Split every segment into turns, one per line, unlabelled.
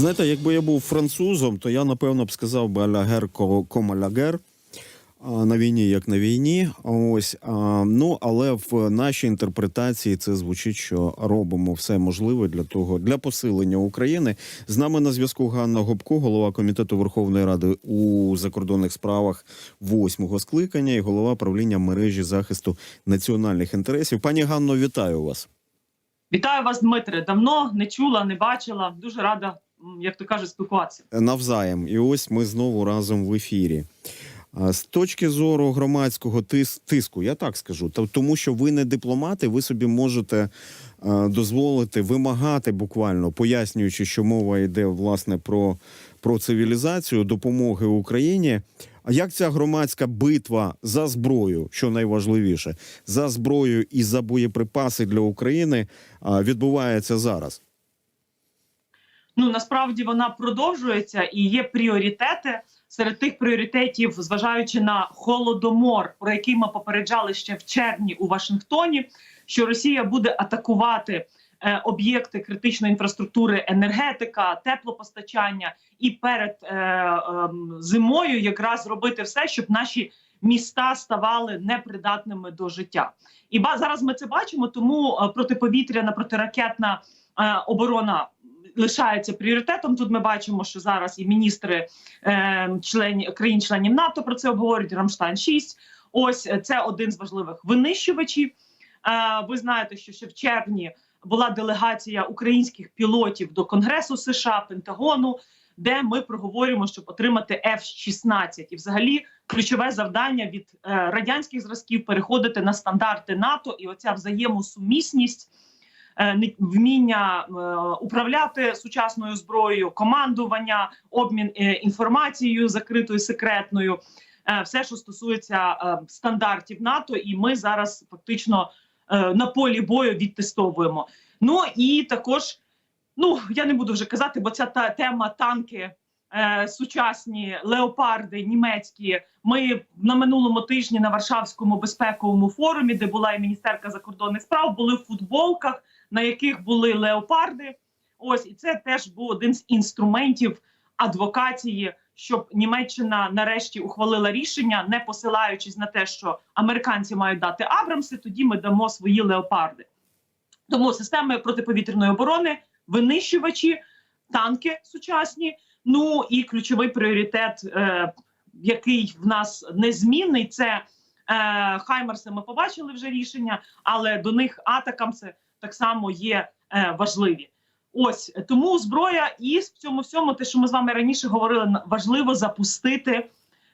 Знаєте, якби я був французом, то я напевно б сказав би алягер комалягер. На війні, як на війні, ось а, ну але в нашій інтерпретації це звучить, що робимо все можливе для того для посилення України. З нами на зв'язку Ганна Гопко, голова комітету Верховної Ради у закордонних справах восьмого скликання і голова правління мережі захисту національних інтересів. Пані Ганно, вітаю вас.
Вітаю вас, Дмитре. Давно не чула, не бачила. Дуже рада, як то кажуть, спілкуватися.
навзаєм. І ось ми знову разом в ефірі. З точки зору громадського тиску, я так скажу, тому що ви не дипломати, ви собі можете дозволити вимагати буквально, пояснюючи, що мова йде власне про, про цивілізацію, допомоги Україні. А як ця громадська битва за зброю, що найважливіше, за зброю і за боєприпаси для України відбувається зараз?
Ну насправді вона продовжується і є пріоритети. Серед тих пріоритетів, зважаючи на холодомор, про який ми попереджали ще в червні у Вашингтоні, що Росія буде атакувати е, об'єкти критичної інфраструктури, енергетика, теплопостачання, і перед е, е, зимою якраз робити все, щоб наші міста ставали непридатними до життя. І ба зараз ми це бачимо, тому е, протиповітряна протиракетна е, оборона лишається пріоритетом. Тут ми бачимо, що зараз і міністри е, члені країн-членів НАТО про це обговорюють. Рамштайн 6 Ось е, це один з важливих винищувачів. Е, ви знаєте, що ще в червні була делегація українських пілотів до Конгресу США, Пентагону, де ми проговорюємо, щоб отримати F-16. і взагалі ключове завдання від е, радянських зразків переходити на стандарти НАТО, і оця взаємосумісність. Е, Вміння е, управляти сучасною зброєю, командування, обмін е, інформацією закритою секретною, все, що стосується стандартів НАТО, і ми зараз фактично на полі бою відтестовуємо. Ну і також, ну я не буду вже казати, бо ця та тема танки. Сучасні леопарди німецькі. Ми на минулому тижні на Варшавському безпековому форумі, де була і міністерка закордонних справ, були в футболках, на яких були леопарди. Ось і це теж був один з інструментів адвокації, щоб Німеччина нарешті ухвалила рішення, не посилаючись на те, що американці мають дати Абрамси, тоді ми дамо свої леопарди. Тому системи протиповітряної оборони, винищувачі, танки сучасні. Ну і ключовий пріоритет, е, який в нас незмінний, це е, Хаймерси. Ми побачили вже рішення, але до них атакамси так само є е, важливі. Ось тому зброя, і в цьому всьому, те, що ми з вами раніше говорили, важливо запустити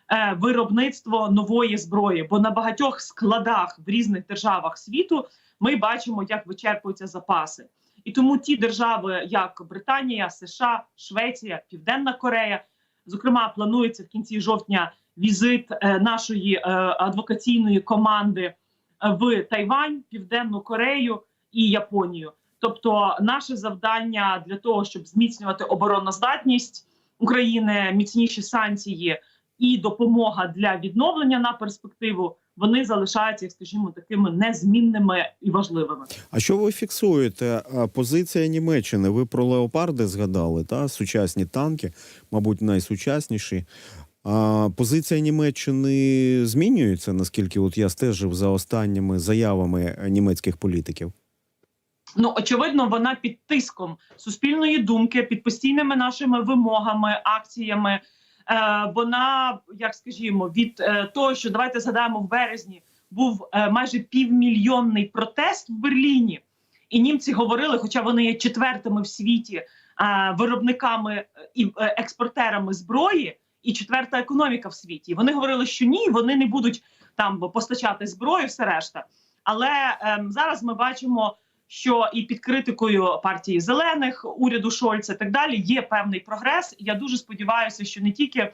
е, виробництво нової зброї, бо на багатьох складах в різних державах світу ми бачимо, як вичерпуються запаси. І тому ті держави, як Британія, США, Швеція, Південна Корея, зокрема, планується в кінці жовтня візит е, нашої адвокаційної команди в Тайвань, Південну Корею і Японію. Тобто, наше завдання для того, щоб зміцнювати обороноздатність України, міцніші санкції і допомога для відновлення на перспективу, вони залишаються, скажімо, такими незмінними і важливими.
А що ви фіксуєте? Позиція Німеччини. Ви про леопарди згадали, та сучасні танки, мабуть, найсучасніші. А позиція Німеччини змінюється, наскільки от я стежив за останніми заявами німецьких політиків.
Ну очевидно, вона під тиском суспільної думки, під постійними нашими вимогами, акціями. Е, вона, як скажімо, від е, того, що давайте згадаємо в березні, був е, майже півмільйонний протест в Берліні, і німці говорили, хоча вони є четвертими в світі е, виробниками е, і е, експортерами зброї, і четверта економіка в світі. Вони говорили, що ні, вони не будуть там постачати зброю, все решта. Але е, зараз ми бачимо що і під критикою партії зелених, уряду Шольца і так далі є певний прогрес. Я дуже сподіваюся, що не тільки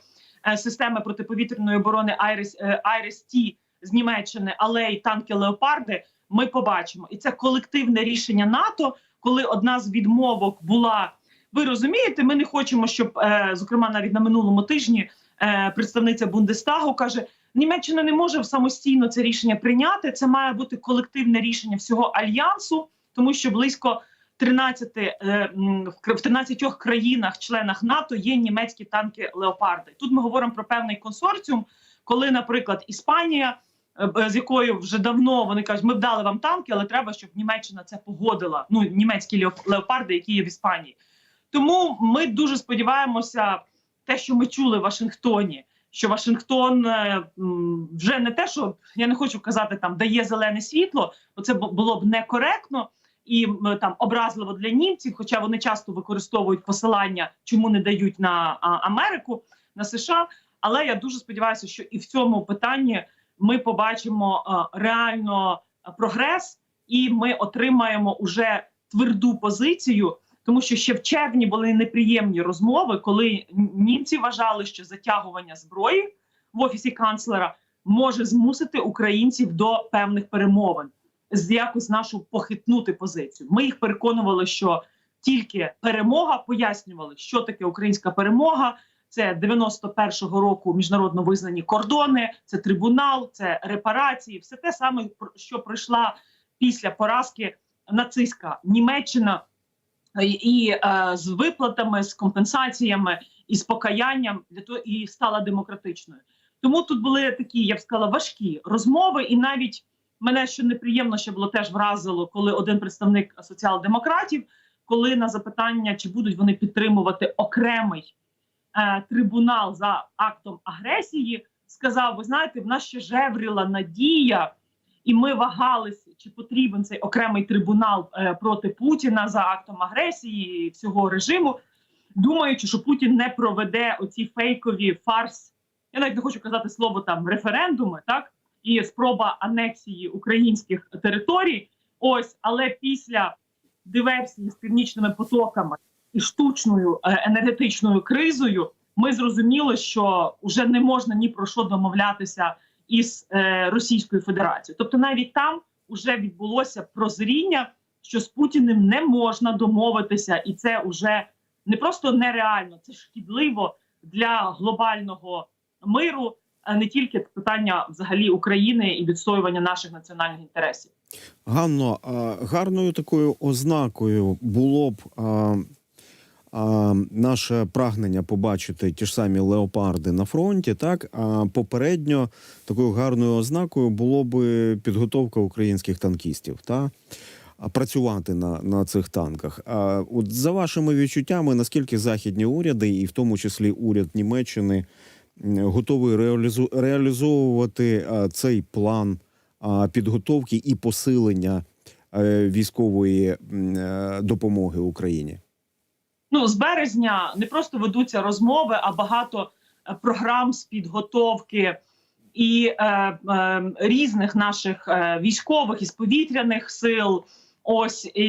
е, системи протиповітряної оборони Айрис Айрис Ті з Німеччини, але й танки Леопарди. Ми побачимо, і це колективне рішення НАТО, коли одна з відмовок була. Ви розумієте, ми не хочемо, щоб е, зокрема навіть на минулому тижні е, представниця Бундестагу каже: Німеччина не може самостійно це рішення прийняти. Це має бути колективне рішення всього альянсу, тому що близько 13, е, в 13 країнах-членах НАТО є німецькі танки Леопарди. Тут ми говоримо про певний консорціум, коли, наприклад, Іспанія, е, з якою вже давно вони кажуть, ми б дали вам танки, але треба, щоб Німеччина це погодила. Ну, німецькі леопарди, які є в Іспанії. Тому ми дуже сподіваємося, те, що ми чули в Вашингтоні, що Вашингтон е, вже не те, що я не хочу казати, там дає зелене світло, бо це було б некоректно і там образливо для німців, хоча вони часто використовують посилання, чому не дають на Америку, на США. Але я дуже сподіваюся, що і в цьому питанні ми побачимо е, реально е, прогрес, і ми отримаємо уже тверду позицію. Тому що ще в червні були неприємні розмови, коли німці вважали, що затягування зброї в офісі канцлера може змусити українців до певних перемовин, якось нашу похитнути позицію. Ми їх переконували, що тільки перемога пояснювали, що таке українська перемога. Це 91-го року міжнародно визнані кордони, це трибунал, це репарації, все те саме, що пройшла після поразки нацистська Німеччина і, і е, з виплатами, з компенсаціями і з покаянням для того і стала демократичною. Тому тут були такі, я б сказала, важкі розмови, і навіть мене що неприємно ще було теж вразило, коли один представник соціал-демократів, коли на запитання, чи будуть вони підтримувати окремий е, трибунал за актом агресії, сказав: Ви знаєте, в нас ще жевріла надія, і ми вагалися, чи потрібен цей окремий трибунал е, проти Путіна за актом агресії і всього режиму, думаючи, що Путін не проведе оці фейкові фарс. Я навіть не хочу казати слово там референдуми, так і спроба анексії українських територій. Ось, але після диверсії з північними потоками і штучною е, енергетичною кризою, ми зрозуміли, що вже не можна ні про що домовлятися із е, Російською Федерацією. Тобто, навіть там вже відбулося прозріння, що з Путіним не можна домовитися, і це вже не просто нереально, це шкідливо для глобального миру, не тільки питання взагалі України і відстоювання наших національних інтересів.
Ганно, гарною такою ознакою було б наше прагнення побачити ті ж самі леопарди на фронті. Так а попередньо такою гарною ознакою було б підготовка українських танкістів. Та? Працювати на, на цих танках. А от за вашими відчуттями, наскільки західні уряди, і в тому числі уряд Німеччини, готовий реалізу, реалізовувати цей план підготовки і посилення е, військової е, допомоги Україні?
Ну з березня не просто ведуться розмови, а багато е, програм з підготовки і е, е, різних наших військових із повітряних сил, ось і,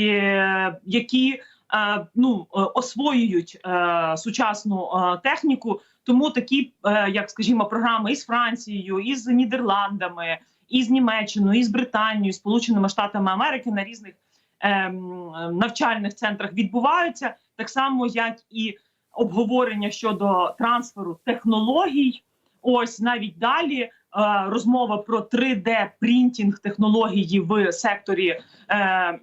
які е, ну освоюють е, сучасну е, техніку. Тому такі, е, як скажімо, програми із Францією, із Нідерландами, із Німеччиною, із Британією, Сполученими Штатами Америки на різних ем, навчальних центрах відбуваються так само, як і обговорення щодо трансферу технологій. Ось навіть далі е, розмова про 3D принтінг технології в секторі е,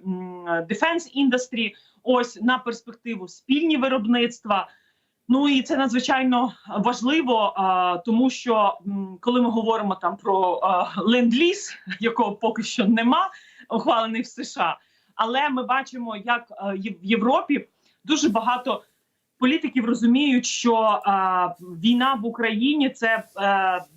defense industry, Ось на перспективу спільні виробництва. Ну і це надзвичайно важливо, тому що коли ми говоримо там про ленд-ліз, якого поки що нема, ухвалений в США, але ми бачимо, як в Європі дуже багато політиків розуміють, що війна в Україні це е,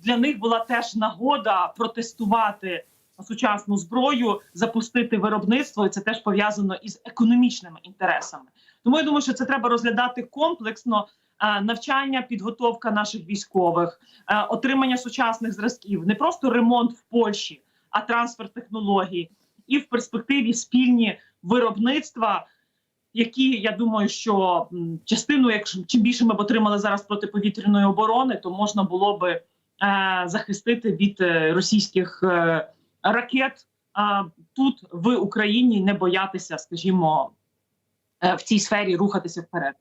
для них була теж нагода протестувати сучасну зброю, запустити виробництво, і це теж пов'язано із економічними інтересами. Тому я думаю, що це треба розглядати комплексно. Е, Навчання, підготовка наших військових, е, отримання сучасних зразків, не просто ремонт в Польщі, а трансфер технологій, і в перспективі спільні виробництва, які я думаю, що частину, якщо чим більше ми б отримали зараз протиповітряної оборони, то можна було би е, захистити від е, російських е, ракет е, тут в Україні, не боятися, скажімо, е, в цій сфері рухатися вперед.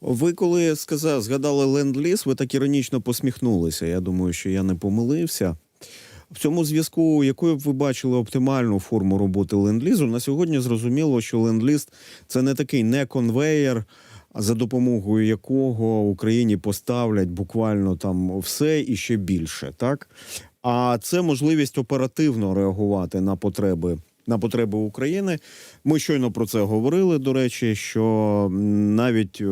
Ви коли сказав, згадали ленд-ліз, ви так іронічно посміхнулися. Я думаю, що я не помилився. В цьому зв'язку, якою б ви бачили оптимальну форму роботи ленд-лізу, на сьогодні зрозуміло, що ленд-ліз – це не такий не конвеєр, за допомогою якого Україні поставлять буквально там все і ще більше, так? А це можливість оперативно реагувати на потреби. На потреби України ми щойно про це говорили. До речі, що навіть е,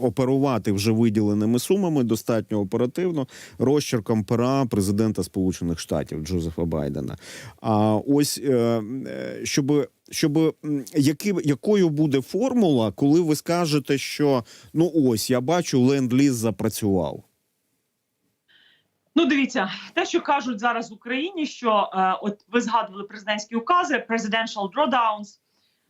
оперувати вже виділеними сумами достатньо оперативно розчерком пера президента Сполучених Штатів Джозефа Байдена. А ось е, е, щоб, щоб які, якою буде формула, коли ви скажете, що ну ось я бачу, ленд-ліз запрацював.
Ну, дивіться, те, що кажуть зараз в Україні, що е, от ви згадували президентські укази, presidential drawdowns,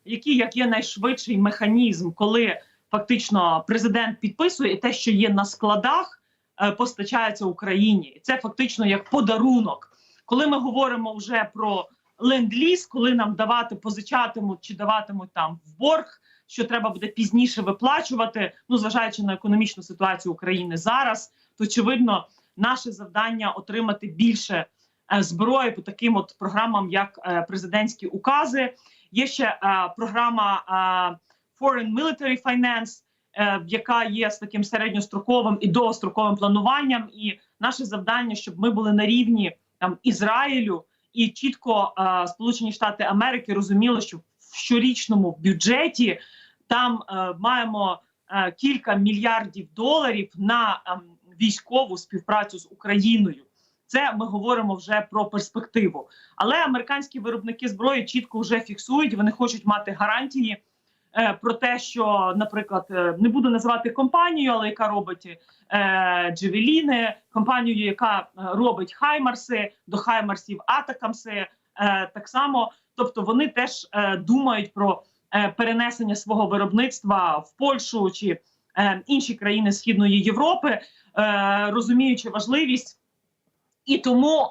які як є найшвидший механізм, коли фактично президент підписує те, що є на складах, е, постачається Україні. Це фактично як подарунок. Коли ми говоримо вже про ленд-ліз, коли нам давати позичатимуть чи даватимуть там в борг, що треба буде пізніше виплачувати, ну зважаючи на економічну ситуацію України зараз, то очевидно наше завдання отримати більше е, зброї по таким от програмам, як е, президентські укази. Є ще е, програма Foreign Military Finance, яка є з таким середньостроковим і довгостроковим плануванням. І наше завдання, щоб ми були на рівні там Ізраїлю, і чітко Сполучені Штати Америки розуміли, що в щорічному бюджеті там маємо кілька мільярдів доларів на ем, військову співпрацю з Україною. Це ми говоримо вже про перспективу. Але американські виробники зброї чітко вже фіксують. Вони хочуть мати гарантії е, про те, що, наприклад, е, не буду називати компанію, але яка робить е, джевеліни, компанію, яка робить хаймарси, до хаймарсів атакамси. Так само, тобто вони теж думають про перенесення свого виробництва в Польщу чи інші країни Східної Європи, е, розуміючи важливість. І тому е,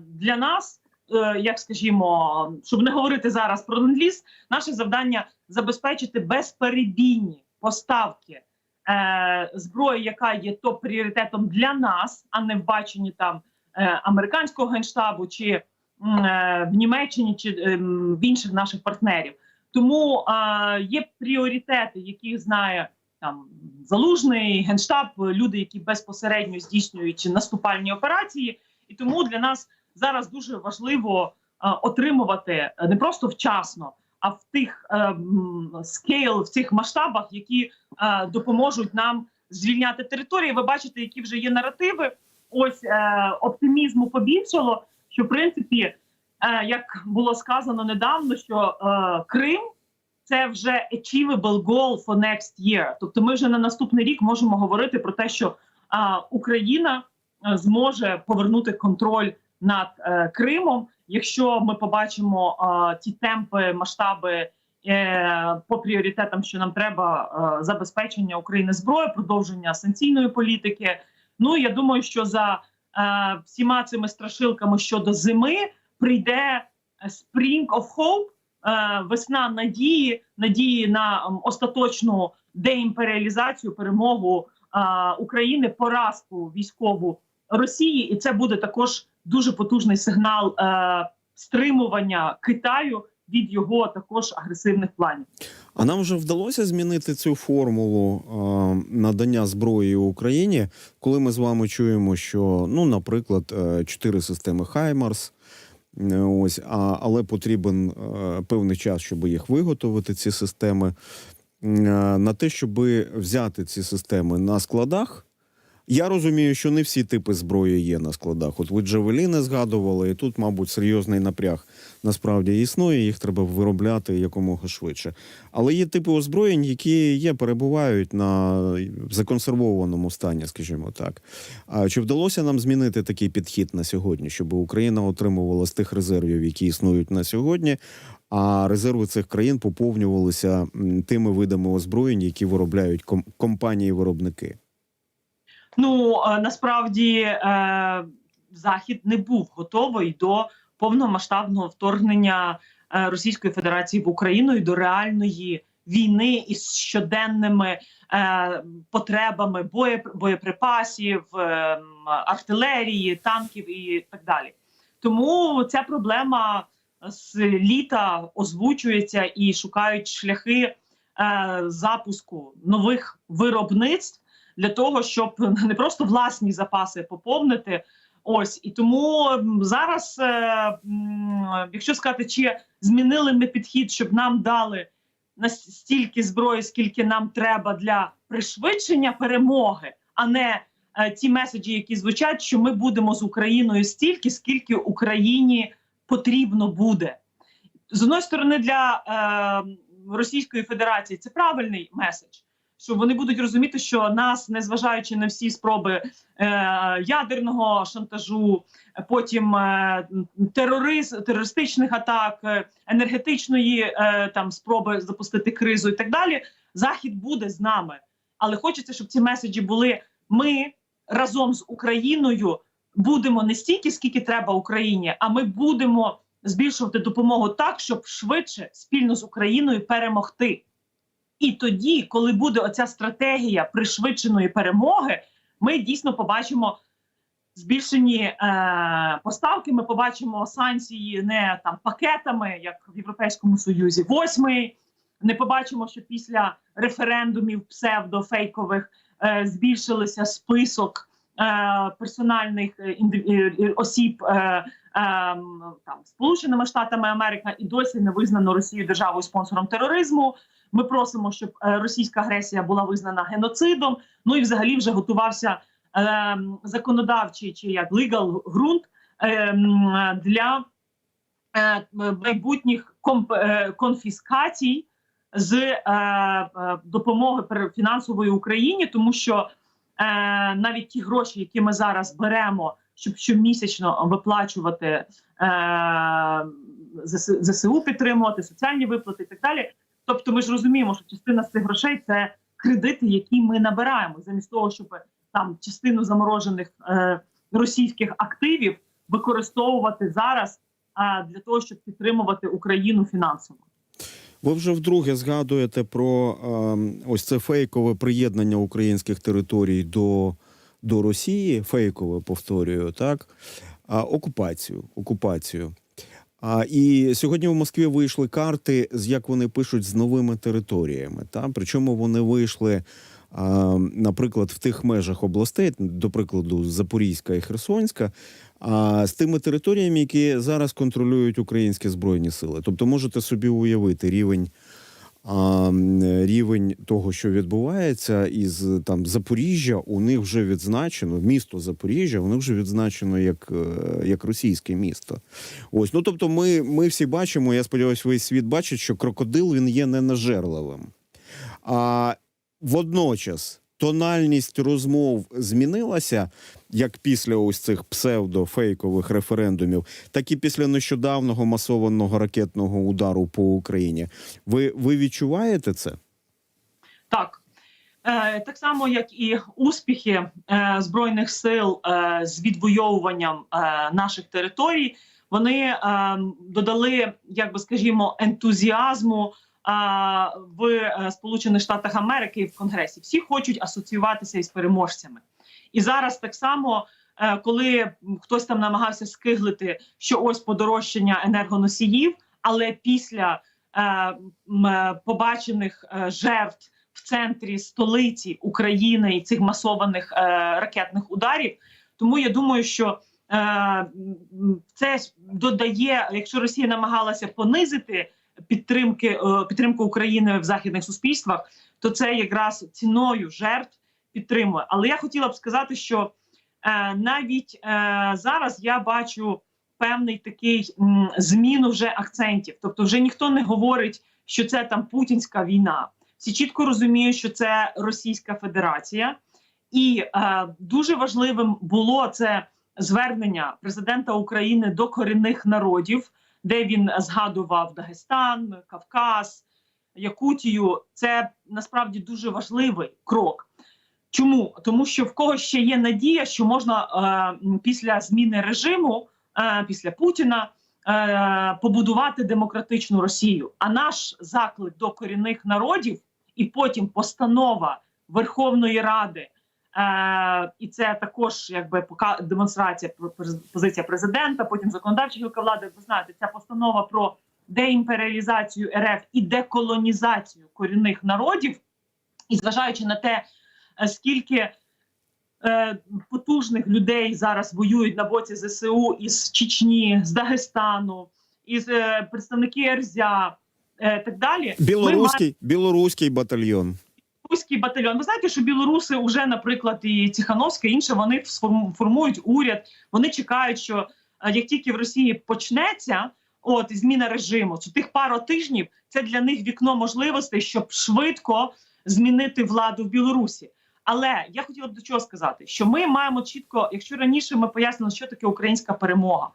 для нас, е, як скажімо, щоб не говорити зараз про ленд-ліз, наше завдання забезпечити безперебійні поставки е, зброї, яка є топ пріоритетом для нас, а не в баченні там е, американського генштабу чи е, в Німеччині чи е, в інших наших партнерів. Тому е, є пріоритети, які знає там залужний генштаб, люди, які безпосередньо здійснюють наступальні операції, і тому для нас зараз дуже важливо е, отримувати е, не просто вчасно, а в тих скейл, в цих масштабах, які е, допоможуть нам звільняти території. Ви бачите, які вже є наративи. Ось е, оптимізму побільшало. Що в принципі, е, як було сказано недавно, що е, Крим це вже achievable goal for next year. Тобто, ми вже на наступний рік можемо говорити про те, що а, Україна е, зможе повернути контроль над е, Кримом, якщо ми побачимо а, ті темпи, масштаби е, по пріоритетам, що нам треба е, забезпечення України зброї, продовження санкційної політики. Ну я думаю, що за е, всіма цими страшилками щодо зими прийде Spring of Hope, е, весна надії, надії на ем, остаточну деімперіалізацію, перемогу е, України, поразку військову Росії, і це буде також дуже потужний сигнал е, стримування Китаю від його також агресивних планів.
А нам вже вдалося змінити цю формулу е, надання зброї Україні, коли ми з вами чуємо, що ну, наприклад, е, чотири системи Хаймарс. Ось, а, але потрібен е, певний час, щоб їх виготовити, ці системи. Е, на те, щоб взяти ці системи на складах. Я розумію, що не всі типи зброї є на складах. От ви джавеліни згадували, і тут, мабуть, серйозний напряг насправді існує. Їх треба виробляти якомога швидше. Але є типи озброєнь, які є, перебувають на законсервованому стані, скажімо так. А чи вдалося нам змінити такий підхід на сьогодні, щоб Україна отримувала з тих резервів, які існують на сьогодні, а резерви цих країн поповнювалися тими видами озброєнь, які виробляють ком- компанії-виробники?
Ну е, насправді е, захід не був готовий до повномасштабного вторгнення е, Російської Федерації в Україну і до реальної війни із щоденними потребами боє, боєприпасів, артилерії, танків і так далі. Тому ця проблема з літа озвучується і шукають шляхи запуску нових виробництв для того, щоб не просто власні запаси поповнити. Ось і тому зараз, е, якщо сказати, чи змінили ми підхід, щоб нам дали настільки зброї, скільки нам треба для пришвидшення перемоги, а не е, ті меседжі, які звучать, що ми будемо з Україною стільки, скільки Україні потрібно буде. З одної сторони, для е, Російської Федерації це правильний меседж, що вони будуть розуміти, що нас, незважаючи на всі спроби е, ядерного шантажу, потім е, терориз, терористичних атак, е, енергетичної е, там спроби запустити кризу і так далі, захід буде з нами. Але хочеться, щоб ці меседжі були: ми разом з Україною будемо не стільки, скільки треба Україні, а ми будемо збільшувати допомогу так, щоб швидше спільно з Україною перемогти. І тоді, коли буде оця стратегія пришвидшеної перемоги, ми дійсно побачимо збільшені е, поставки. Ми побачимо санкції не там пакетами, як в Європейському Союзі, восьмий. Не побачимо, що після референдумів псевдофейкових е, збільшилися список е, персональних е, е, осіб е, е, там Сполученими Штатами Америки і досі не визнано Росію державою спонсором тероризму. Ми просимо, щоб е, російська агресія була визнана геноцидом. Ну і взагалі вже готувався е, законодавчий чи як legal ґрунт е, для майбутніх конфіскацій з допомоги фінансової Україні, тому що навіть ті гроші, які ми зараз беремо, щоб щомісячно виплачувати ЗСУ, підтримувати соціальні виплати і так далі. Тобто, ми ж розуміємо, що частина з цих грошей це кредити, які ми набираємо, замість того, щоб там частину заморожених е, російських активів використовувати зараз а, для того, щоб підтримувати Україну фінансово.
Ви вже вдруге згадуєте про е, ось це фейкове приєднання українських територій до, до Росії. Фейкове повторюю, так а, окупацію. Окупацію. А, і сьогодні в Москві вийшли карти, з як вони пишуть з новими територіями. Та? Причому вони вийшли, а, наприклад, в тих межах областей, до прикладу, Запорізька і Херсонська, а з тими територіями, які зараз контролюють українські збройні сили. Тобто можете собі уявити рівень. А, рівень того, що відбувається, із там Запоріжжя, у них вже відзначено місто Запоріжжя, у них вже відзначено як, е, як російське місто. Ось, ну тобто, ми, ми всі бачимо. Я сподіваюся, весь світ бачить, що крокодил він є ненажерливим. А водночас тональність розмов змінилася як після ось цих псевдофейкових референдумів, так і після нещодавнього масованого ракетного удару по Україні. Ви, ви відчуваєте це?
Так. Е, так само, як і успіхи е, збройних сил е, з відвоюванням наших територій, вони е, додали, як би скажімо, ентузіазму в е, Сполучених Штатах Америки і в Конгресі. Всі хочуть асоціюватися із переможцями. І зараз так само, е, коли хтось там намагався скиглити, що ось подорожчання енергоносіїв, але після е, побачених жертв в центрі столиці України і цих масованих ракетних ударів. Тому я думаю, що це додає, якщо Росія намагалася понизити підтримки е, підтримку України в західних суспільствах, то це якраз ціною жертв підтримує. Але я хотіла б сказати, що е, навіть е, зараз я бачу певний такий зміну вже акцентів. Тобто, вже ніхто не говорить, що це там путінська війна. Всі чітко розуміють, що це Російська Федерація, і е, дуже важливим було це звернення президента України до корінних народів, де він згадував Дагестан, Кавказ, Якутію. Це насправді дуже важливий крок. Чому? Тому що в кого ще є надія, що можна е, після зміни режиму, е, після Путіна, е, побудувати демократичну Росію. А наш заклик до корінних народів, і потім постанова Верховної Ради. Е, і це також якби пока демонстрація позиція президента, потім законодавча гілка влади. Ви знаєте, ця постанова про деімперіалізацію РФ і деколонізацію корінних народів, і зважаючи на те, е, скільки е, потужних людей зараз воюють на боці ЗСУ із Чечні, з Дагестану, із представники РЗЯ, так далі. Ми маємо
Білоруський, білоруський батальйон.
Руський батальйон. Ви знаєте, що білоруси вже, наприклад, і Ціхановська, і інше, вони формують уряд. Вони чекають, що е, як тільки в Росії почнеться от зміна режиму, то тих пару тижнів це для них вікно можливостей, щоб швидко змінити владу в Білорусі. Але я хотіла б до чого сказати, що ми маємо чітко, якщо раніше ми пояснили, що таке українська перемога,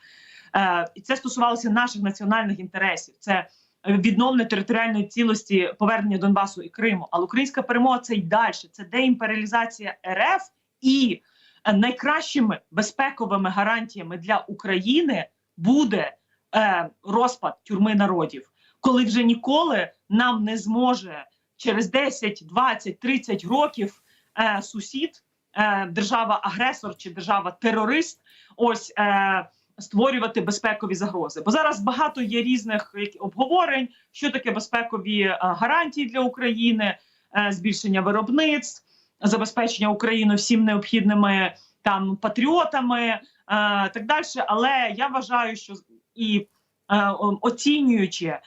е, і це стосувалося наших національних інтересів. Це відновлення територіальної цілості повернення Донбасу і Криму. Але українська перемога це й далі. Це деімперіалізація РФ і найкращими безпековими гарантіями для України буде е, розпад тюрми народів, коли вже ніколи нам не зможе через 10, 20, 30 років е, сусід, е, держава-агресор чи держава-терорист, ось. Е, створювати безпекові загрози. Бо зараз багато є різних обговорень, що таке безпекові е, гарантії для України, е, збільшення виробництв, забезпечення України всім необхідними там патріотами, е, так далі. Але я вважаю, що і оцінюючи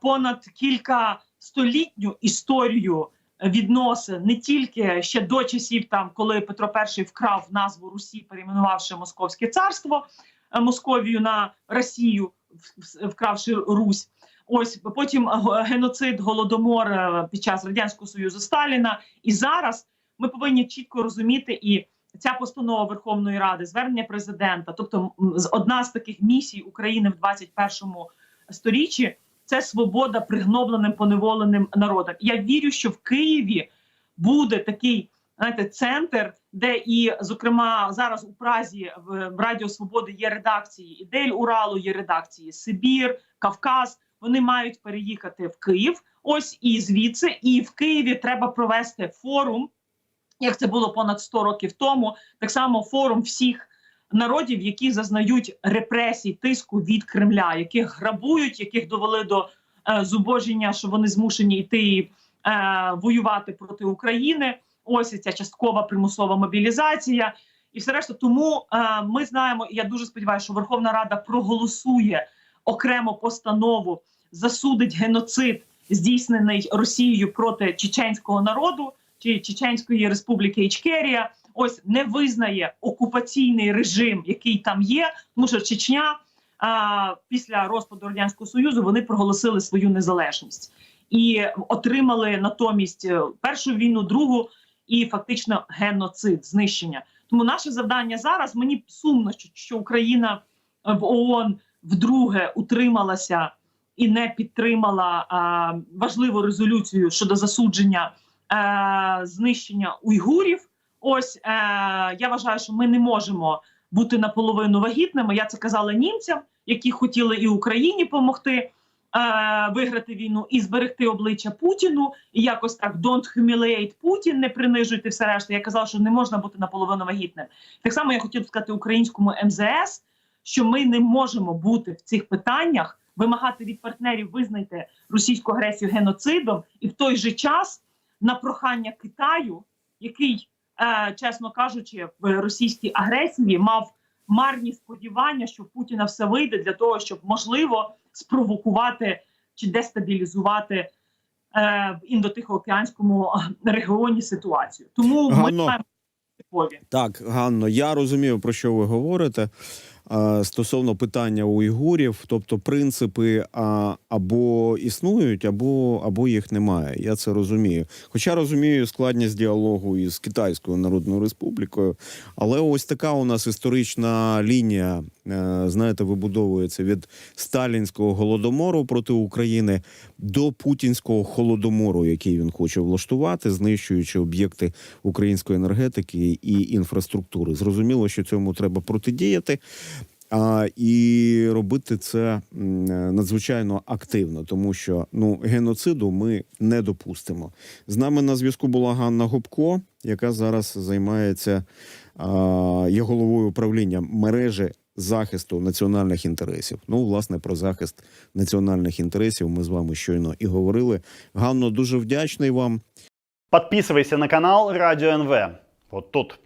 понад кілька столітню історію відносин не тільки ще до часів, там коли Петро І вкрав назву Русі, перейменувавши Московське царство Московію на Росію, вкравши Русь. Ось потім е, геноцид, голодомор е, під час радянського союзу Сталіна. І зараз ми повинні чітко розуміти і. Ця постанова Верховної Ради, звернення президента, тобто одна з таких місій України в 21 сторіччі це свобода пригнобленим поневоленим народам. Я вірю, що в Києві буде такий знаєте, центр, де і, зокрема, зараз у Празі в, в Радіо Свободи є редакції, і Дель Уралу є редакції, Сибір, Кавказ. Вони мають переїхати в Київ. Ось і звідси, і в Києві треба провести форум, як це було понад 100 років тому. Так само форум всіх народів, які зазнають репресій, тиску від Кремля, яких грабують, яких довели до е, зубожіння, що вони змушені йти е, воювати проти України. Ось ця часткова примусова мобілізація, і все решта. Тому е, ми знаємо, і я дуже сподіваюся, що Верховна Рада проголосує окремо постанову, засудить геноцид, здійснений Росією проти чеченського народу чи Чеченської Республіки Ічкерія. Ось не визнає окупаційний режим, який там є, тому що Чечня а, після розпаду радянського союзу вони проголосили свою незалежність і отримали натомість е, першу війну, другу і фактично геноцид, знищення. Тому наше завдання зараз мені сумно, що, Україна е, в ООН вдруге утрималася і не підтримала а, важливу резолюцію щодо засудження е, знищення уйгурів. Ось е, я вважаю, що ми не можемо бути наполовину вагітними. Я це казала німцям, які хотіли і Україні допомогти е, виграти війну і зберегти обличчя Путіну. І якось так don't humiliate Путін, не принижуйте все решта. Я казала, що не можна бути наполовину вагітним. Так само я хотіла сказати українському МЗС, що ми не можемо бути в цих питаннях, вимагати від партнерів визнайте російську агресію геноцидом, і в той же час на прохання Китаю, який, е, чесно кажучи, в російській агресії мав марні сподівання, що в Путіна все вийде для того, щоб можливо спровокувати чи дестабілізувати е, в індотихоокеанському регіоні ситуацію. Тому ми маємо.
Так, Ганно, я розумію, про що ви говорите. Стосовно питання уйгурів, тобто принципи а, або існують, або, або їх немає. Я це розумію. Хоча розумію складність діалогу із Китайською Народною Республікою, але ось така у нас історична лінія, е, знаєте, вибудовується від сталінського голодомору проти України до путінського холодомору, який він хоче влаштувати, знищуючи об'єкти української енергетики і інфраструктури. Зрозуміло, що цьому треба протидіяти. А, і робити це надзвичайно активно, тому що ну геноциду ми не допустимо. З нами на зв'язку була Ганна Гопко, яка зараз займається а, є головою управління мережі захисту національних інтересів. Ну, власне, про захист національних інтересів ми з вами щойно і говорили. Ганно, дуже вдячний вам.
Подписывайся на канал Радио НВ. Вот тут.